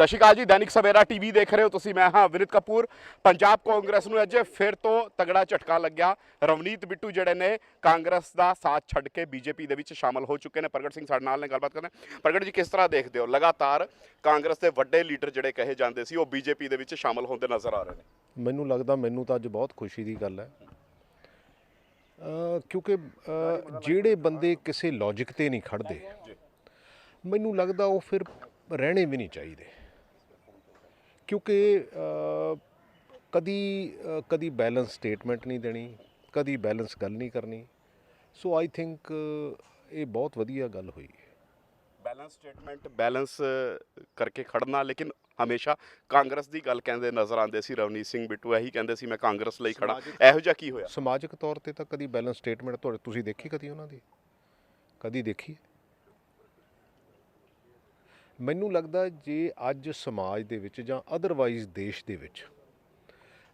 ਸਤਿ ਸ਼੍ਰੀ ਅਕਾਲ ਜੀ ਦੈਨਿਕ ਸਵੇਰਾ ਟੀਵੀ ਦੇਖ ਰਹੇ ਹੋ ਤੁਸੀਂ ਮੈਂ ਹਾਂ ਵਿਨਿਤ ਕਪੂਰ। ਪੰਜਾਬ ਕਾਂਗਰਸ ਨੂੰ ਅੱਜ ਫਿਰ ਤੋਂ ਤਗੜਾ ਝਟਕਾ ਲੱਗਿਆ। ਰਵਨੀਤ ਬਿੱਟੂ ਜਿਹੜੇ ਨੇ ਕਾਂਗਰਸ ਦਾ ਸਾਥ ਛੱਡ ਕੇ ਬੀਜੇਪੀ ਦੇ ਵਿੱਚ ਸ਼ਾਮਲ ਹੋ ਚੁੱਕੇ ਨੇ। ਪ੍ਰਗਟ ਸਿੰਘ ਸਾਡੇ ਨਾਲ ਨੇ ਗੱਲਬਾਤ ਕਰਨਾ ਪ੍ਰਗਟ ਜੀ ਕਿਸ ਤਰ੍ਹਾਂ ਦੇਖਦੇ ਹੋ? ਲਗਾਤਾਰ ਕਾਂਗਰਸ ਦੇ ਵੱਡੇ ਲੀਡਰ ਜਿਹੜੇ ਕਹੇ ਜਾਂਦੇ ਸੀ ਉਹ ਬੀਜੇਪੀ ਦੇ ਵਿੱਚ ਸ਼ਾਮਲ ਹੁੰਦੇ ਨਜ਼ਰ ਆ ਰਹੇ ਨੇ। ਮੈਨੂੰ ਲੱਗਦਾ ਮੈਨੂੰ ਤਾਂ ਅੱਜ ਬਹੁਤ ਖੁਸ਼ੀ ਦੀ ਗੱਲ ਹੈ। ਕਿਉਂਕਿ ਜਿਹੜੇ ਬੰਦੇ ਕਿਸੇ ਲੌਜੀਕ ਤੇ ਨਹੀਂ ਖੜਦੇ ਮੈਨੂੰ ਲੱਗਦਾ ਉਹ ਫਿਰ ਰਹਿਣੇ ਵੀ ਨਹੀਂ ਚਾਹੀਦੇ। ਕਿਉਂਕਿ ਕਦੀ ਕਦੀ ਬੈਲੈਂਸ ਸਟੇਟਮੈਂਟ ਨਹੀਂ ਦੇਣੀ ਕਦੀ ਬੈਲੈਂਸ ਗੱਲ ਨਹੀਂ ਕਰਨੀ। ਸੋ ਆਈ ਥਿੰਕ ਇਹ ਬਹੁਤ ਵਧੀਆ ਗੱਲ ਹੋਈ। ਹੈ ਬੈਲੈਂਸ ਸਟੇਟਮੈਂਟ ਬੈਲੈਂਸ ਕਰਕੇ ਖੜਨਾ ਲੇਕਿਨ ਹਮੇਸ਼ਾ ਕਾਂਗਰਸ ਦੀ ਗੱਲ ਕਹਿੰਦੇ ਨਜ਼ਰ ਆਉਂਦੇ ਸੀ ਰਵਨੀਤ ਸਿੰਘ ਬਿੱਟੂ ਇਹੀ ਕਹਿੰਦੇ ਸੀ ਮੈਂ ਕਾਂਗਰਸ ਲਈ ਖੜਾ। ਇਹੋ ਜਿਹਾ ਕੀ ਹੋਇਆ? ਸਮਾਜਿਕ ਤੌਰ ਤੇ ਤਾਂ ਕਦੀ ਬੈਲੈਂਸ ਸਟੇਟਮੈਂਟ ਤੁਹਾਡੇ ਤੁਸੀਂ ਦੇਖੀ ਕਦੀ ਉਹਨਾਂ ਦੀ? ਕਦੀ ਦੇਖੀ? ਮੈਨੂੰ ਲੱਗਦਾ ਜੇ ਅੱਜ ਸਮਾਜ ਦੇ ਵਿੱਚ ਜਾਂ ਅਦਰਵਾਈਜ਼ ਦੇਸ਼ ਦੇ ਵਿੱਚ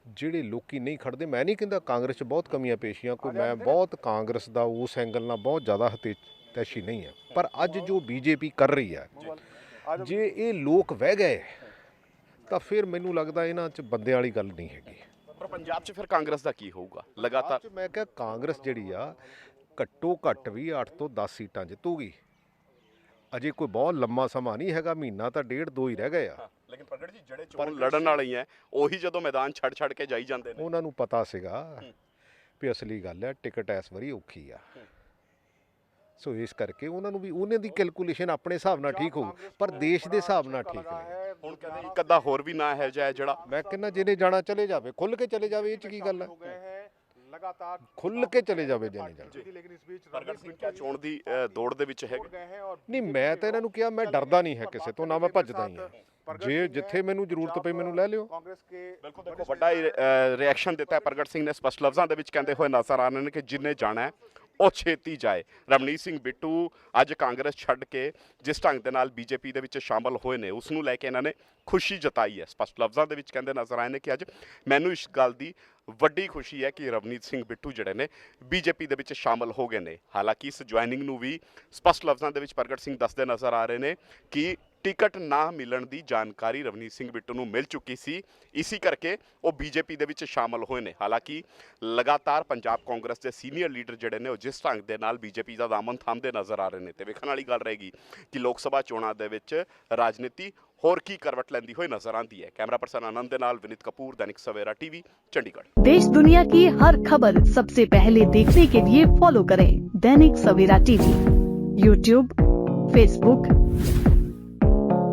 ਜਿਹੜੇ ਲੋਕੀ ਨਹੀਂ ਖੜਦੇ ਮੈਂ ਨਹੀਂ ਕਹਿੰਦਾ ਕਾਂਗਰਸ 'ਚ ਬਹੁਤ ਕਮੀਆਂ ਪੇਸ਼ੀਆਂ ਕੋਈ ਮੈਂ ਬਹੁਤ ਕਾਂਗਰਸ ਦਾ ਉਸ ਐਂਗਲ ਨਾਲ ਬਹੁਤ ਜ਼ਿਆਦਾ ਹਤੇਸ਼ੀ ਨਹੀਂ ਹੈ। ਪਰ ਅੱਜ ਜੋ ਬੀਜੇਪੀ ਕਰ ਰਹੀ ਹੈ ਜੇ ਇਹ ਲੋਕ ਵਹਿ ਗਏ ਤਾਂ ਫਿਰ ਮੈਨੂੰ ਲੱਗਦਾ ਇਹਨਾਂ 'ਚ ਬੰਦਿਆਂ ਵਾਲੀ ਗੱਲ ਨਹੀਂ ਹੈਗੀ। ਪਰ ਪੰਜਾਬ 'ਚ ਫਿਰ ਕਾਂਗਰਸ ਦਾ ਕੀ ਹੋਊਗਾ? ਲਗਾਤਾਰ ਮੈਂ ਕਿਹਾ ਕਾਂਗਰਸ ਜਿਹੜੀ ਆ ਘੱਟੋ ਘੱਟ ਵੀ 8 ਤੋਂ 10 ਸੀਟਾਂ ਜਿੱਤੂਗੀ। ਅਜੇ ਕੋਈ ਬਹੁਤ ਲੰਮਾ ਸਮਾਂ ਨਹੀਂ ਹੈਗਾ ਮਹੀਨਾ ਤਾਂ ਡੇਢ ਦੋ ਹੀ ਰਹਿ ਗਏ ਆ। ਲੇਕਿਨ ਪ੍ਰਗਟ ਜੀ ਜਿਹੜੇ ਚੋਣ ਲੜਨ ਵਾਲੇ ਹੀ ਐ ਉਹੀ ਜਦੋਂ ਮੈਦਾਨ ਛੱਡ ਛੱਡ ਕੇ ਜਾਈ ਜਾਂਦੇ ਨੇ। ਉਹਨਾਂ ਨੂੰ ਪਤਾ ਸੀਗਾ ਵੀ ਅਸਲੀ ਗੱਲ ਹੈ ਟਿਕਟ ਇਸ ਵਾਰੀ ਔਖੀ ਆ। ਸੋ ਇਸ ਕਰਕੇ ਉਹਨਾਂ ਨੂੰ ਵੀ ਉਹਨਾਂ ਦੀ ਕੈਲਕੂਲੇਸ਼ਨ ਆਪਣੇ ਹਿਸਾਬ ਨਾਲ ਠੀਕ ਹੋਊ ਪਰ ਦੇਸ਼ ਦੇ ਹਿਸਾਬ ਨਾਲ ਠੀਕ ਨਹੀਂ। ਹੁਣ ਕਹਿੰਦੇ ਇੱਕ ਅੱਧਾ ਹੋਰ ਵੀ ਨਾ ਹੈ ਜਿਹੜਾ ਮੈਂ ਕਹਿੰਦਾ ਜਿਹਨੇ ਜਾਣਾ ਚਲੇ ਜਾਵੇ ਖੁੱਲ ਕੇ ਚਲੇ ਜਾਵੇ ਇਹ ਚ ਕੀ ਗੱਲ ਹੈ ਲਗਾਤਾਰ ਖੁੱਲ ਕੇ ਚਲੇ ਜਾਵੇ ਜਾਨੀ ਜਾਨ ਲੇਕਿਨ ਇਸ ਵਿੱਚ ਪ੍ਰਗਟ ਸਿੰਘ ਕਿਆ ਚੋਣ ਦੀ ਦੌੜ ਦੇ ਵਿੱਚ ਹੈ ਨਹੀਂ ਮੈਂ ਤਾਂ ਇਹਨਾਂ ਨੂੰ ਕਿਹਾ ਮੈਂ ਡਰਦਾ ਨਹੀਂ ਹੈ ਕਿਸੇ ਤੋਂ ਨਾ ਮੈਂ ਭੱਜਦਾ ਹੀ ਹਾਂ। ਜੇ ਜਿੱਥੇ ਮੈਨੂੰ ਜ਼ਰੂਰਤ ਪਈ ਮੈਨੂੰ ਲੈ ਲਿਓ। ਕਾਂਗਰਸ ਕੇ ਵੱਡਾ ਰਿਐਕਸ਼ਨ ਦਿੱਤਾ ਪ੍ਰਗਟ ਸਿੰਘ ਨੇ ਸਪਸ਼ਟ ਲਫ਼ਜ਼ਾਂ ਦੇ ਵਿੱਚ ਕਹਿੰਦੇ ਹੋਏ ਨਜ਼ਰ ਆ ਰਹੇ ਨੇ ਕਿ ਜਿੰਨੇ ਜਾਣਾ ਹੈ ਉਹ ਛੇਤੀ ਜਾਏ। ਰਮਨੀਤ ਸਿੰਘ ਬਿੱਟੂ ਅੱਜ ਕਾਂਗਰਸ ਛੱਡ ਕੇ ਜਿਸ ਢੰਗ ਦੇ ਨਾਲ ਬੀਜੇਪੀ ਦੇ ਵਿੱਚ ਸ਼ਾਮਲ ਹੋਏ ਨੇ ਉਸ ਨੂੰ ਲੈ ਕੇ ਇਹਨਾਂ ਨੇ ਖੁਸ਼ੀ ਜਤਾਈ ਹੈ। ਸਪਸ਼ਟ ਲਫ਼ਜ਼ਾਂ ਦੇ ਵਿੱਚ ਕਹਿੰਦੇ ਨਜ਼ਰ ਆਏ ਨੇ ਕਿ ਅੱਜ ਮੈਨੂੰ ਇਸ ਗੱਲ ਦੀ ਵੱਡੀ ਖੁਸ਼ੀ ਹੈ ਕਿ ਰਵਨੀਤ ਸਿੰਘ ਬਿੱਟੂ ਜਿਹੜੇ ਨੇ ਬੀਜੇਪੀ ਦੇ ਵਿੱਚ ਸ਼ਾਮਲ ਹੋ ਗਏ ਨੇ। ਹਾਲਾਂਕਿ ਇਸ ਜੁਆਇਨਿੰਗ ਨੂੰ ਵੀ ਸਪਸ਼ਟ ਲਫ਼ਜ਼ਾਂ ਦੇ ਵਿੱਚ ਪ੍ਰਗਟ ਸਿੰਘ ਦੱਸਦੇ ਨਜ਼ਰ ਆ ਰਹੇ ਨੇ ਕਿ ਟਿਕਟ ਨਾ ਮਿਲਣ ਦੀ ਜਾਣਕਾਰੀ ਰਵਨੀਤ ਸਿੰਘ ਬਿੱਟੂ ਨੂੰ ਮਿਲ ਚੁੱਕੀ ਸੀ ਇਸੇ ਕਰਕੇ ਉਹ ਬੀਜੇਪੀ ਦੇ ਵਿੱਚ ਸ਼ਾਮਲ ਹੋਏ ਨੇ ਹਾਲਾਂਕਿ ਲਗਾਤਾਰ ਪੰਜਾਬ ਕਾਂਗਰਸ ਦੇ ਸੀਨੀਅਰ ਲੀਡਰ ਜਿਹੜੇ ਨੇ ਉਹ ਜਿਸ ਢੰਗ ਦੇ ਨਾਲ ਬੀਜੇਪੀ ਦਾ ਦਾਮਨ ਥੰਮਦੇ ਨਜ਼ਰ ਆ ਰਹੇ ਨੇ ਤੇ ਵੇਖਣ ਵਾਲੀ ਗੱਲ ਰਹੇਗੀ ਕਿ ਲੋਕ ਸਭਾ ਚੋਣਾਂ ਦੇ ਵਿੱਚ ਰਾਜਨੀਤੀ ਹੋਰ ਕੀ ਕਰਵਟ ਲੈਂਦੀ ਹੋਈ ਨਜ਼ਰ ਆਉਂਦੀ ਹੈ ਕੈਮਰਾ ਪਰਸਨ ਆਨੰਦ ਦੇ ਨਾਲ ਵਿਨੀਤ ਕਪੂਰ ਦੈਨਿਕ ਸਵੇਰਾ ਟੀਵੀ ਚੰਡੀਗੜ੍ਹ देश दुनिया की हर खबर सबसे पहले देखने के लिए फॉलो करें Dainik Savera TV YouTube Facebook